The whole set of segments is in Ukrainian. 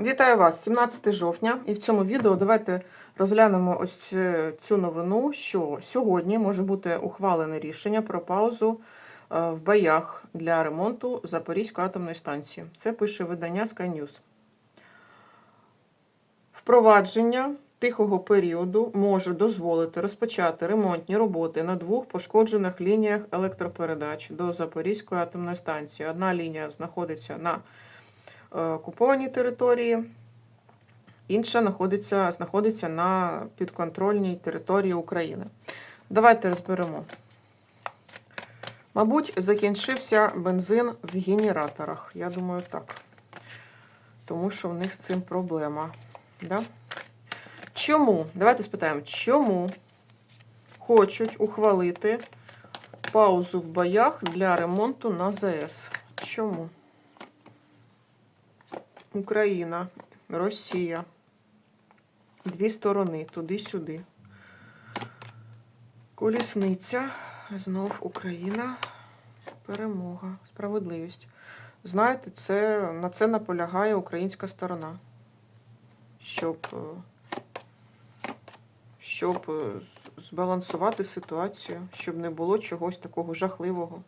Вітаю вас, 17 жовтня, і в цьому відео давайте розглянемо ось цю- новину, що сьогодні може бути ухвалене рішення про паузу е, в боях для ремонту Запорізької атомної станції. Це пише видання Sky News. Впровадження тихого періоду може дозволити розпочати ремонтні роботи на двох пошкоджених лініях електропередач до Запорізької атомної станції. Одна лінія знаходиться на окупованій території, інша знаходиться, знаходиться на підконтрольній території України. Давайте розберемо. Мабуть, закінчився бензин в генераторах. Я думаю, так. Тому що в них з цим проблема. Да? Чому? Давайте спитаємо, чому хочуть ухвалити паузу в боях для ремонту на ЗС? Чому? Україна, Росія. Дві сторони, туди-сюди. Колісниця. Знов Україна. Перемога. Справедливість. Знаєте, це, на це наполягає українська сторона. Щоб, е, щоб е, збалансувати ситуацію, щоб не було чогось такого жахливого.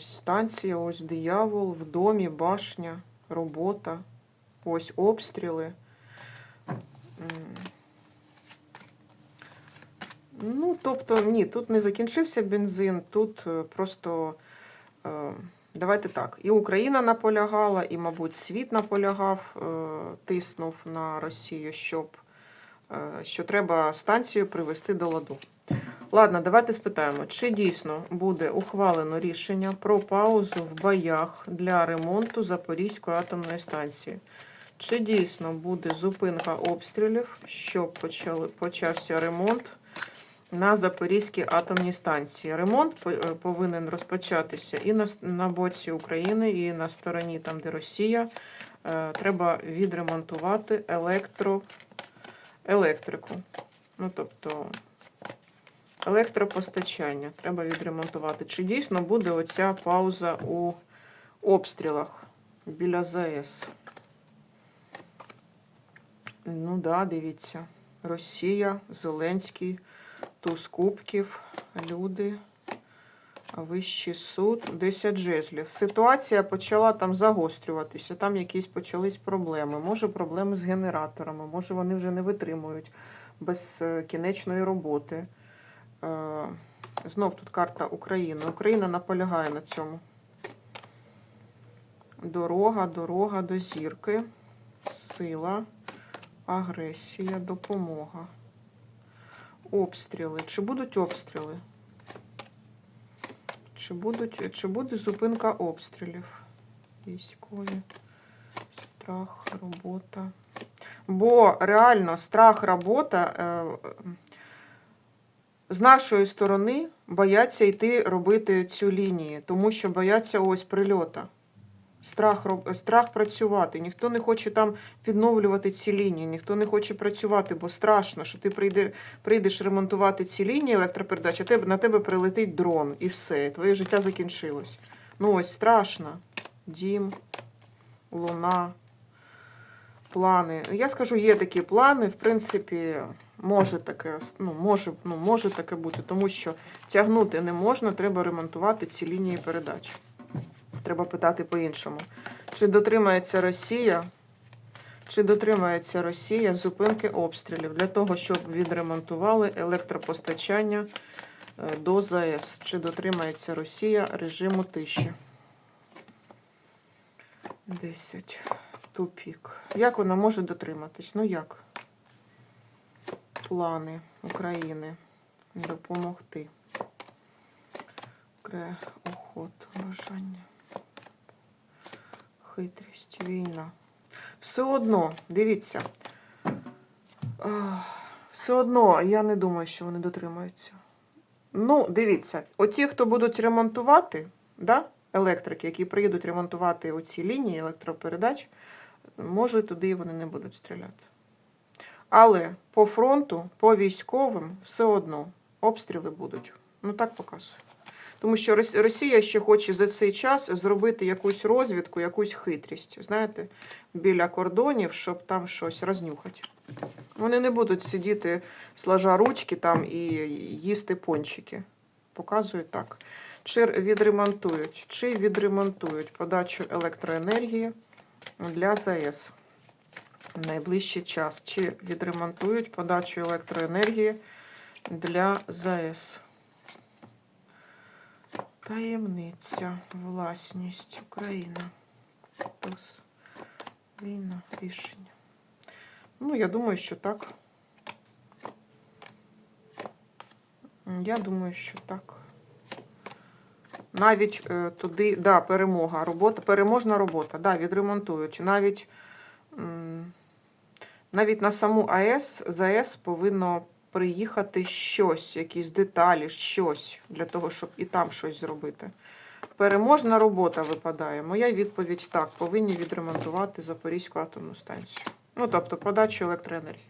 Ось станція, ось диявол, в домі, башня, робота, ось обстріли. Ну, тобто, ні, тут не закінчився бензин, тут е, просто, е, давайте так, і Україна наполягала, і, мабуть, світ наполягав, е, тиснув на Росію, щоб, що треба станцію привести до ладу. Ладно, давайте спитаємо, чи дійсно буде ухвалено рішення про паузу в боях для ремонту Запорізької атомної станції? Чи дійсно буде зупинка обстрілів, щоб почали, почався ремонт на Запорізькій атомній станції? Ремонт е, повинен розпочатися і на, на боці України, і на стороні, там, де Росія. Е, Треба відремонтувати електро, електрику. Ну, тобто, електропостачання треба відремонтувати. Чи дійсно буде оця пауза у обстрілах біля ЗАЕС? Ну да, дивіться. Росія, Зеленський, туз кубків, люди, вищий суд, 10 жезлів. Ситуація почала там загострюватися, там якісь почались проблеми. Може, проблеми з генераторами, може, вони вже не витримують безкінечної роботи. Е, Знов тут карта України. Україна наполягає на цьому. Дорога, дорога до зірки, сила, агресія, допомога. Обстріли. Чи будуть обстріли? Чи, будуть, чи буде зупинка обстрілів? Військові. Страх, робота. Бо реально страх, робота. З нашої сторони бояться йти робити цю лінію, тому що бояться ось прильота. Страх, страх працювати. Ніхто не хоче там відновлювати ці лінії, ніхто не хоче працювати, бо страшно, що ти прийде, прийдеш ремонтувати ці лінії електропередач, а тебе, на тебе прилетить дрон і все, твоє життя закінчилось. Ну ось страшно. Дім, луна, плани. Я скажу, є такі плани, в принципі, може таке, ну, може, ну, може таке бути, тому що тягнути не можна, треба ремонтувати ці лінії передач. Треба питати по-іншому. Чи дотримається Росія? Чи дотримається Росія зупинки обстрілів для того, щоб відремонтували електропостачання е, до ЗАЕС? Чи дотримається Росія режиму тиші? 10. Тупік. Як вона може дотриматись? Ну як? Плани України. Допомогти. Кре, охоту, бажання. Хитрість, війна. Все одно, дивіться. Все одно я не думаю, що вони дотримаються. Ну, дивіться, оті, хто будуть ремонтувати, да, електрики, які приїдуть ремонтувати оці лінії електропередач, може, туди вони не будуть стріляти. Але по фронту, по військовим, все одно обстріли будуть. Ну так показує. Тому що Росія ще хоче за цей час зробити якусь розвідку, якусь хитрість, знаєте, біля кордонів, щоб там щось рознюхати. Вони не будуть сидіти сложа ручки там і їсти пончики. Показують так. Чи відремонтують, чи відремонтують подачу електроенергії для ЗАЕС в найближчий час. Чи відремонтують подачу електроенергії для ЗАЕС. Таємниця, власність, Україна. Тос. Війна, рішення. Ну, я думаю, що так. Я думаю, що так. Навіть е, туди, да, перемога, робота, переможна робота, да, відремонтують. Навіть, м, навіть на саму АЕС, ЗАЕС повинно приїхати щось, якісь деталі, щось для того, щоб і там щось зробити. Переможна робота випадає. Моя відповідь так, повинні відремонтувати Запорізьку атомну станцію. Ну, тобто подачу електроенергії.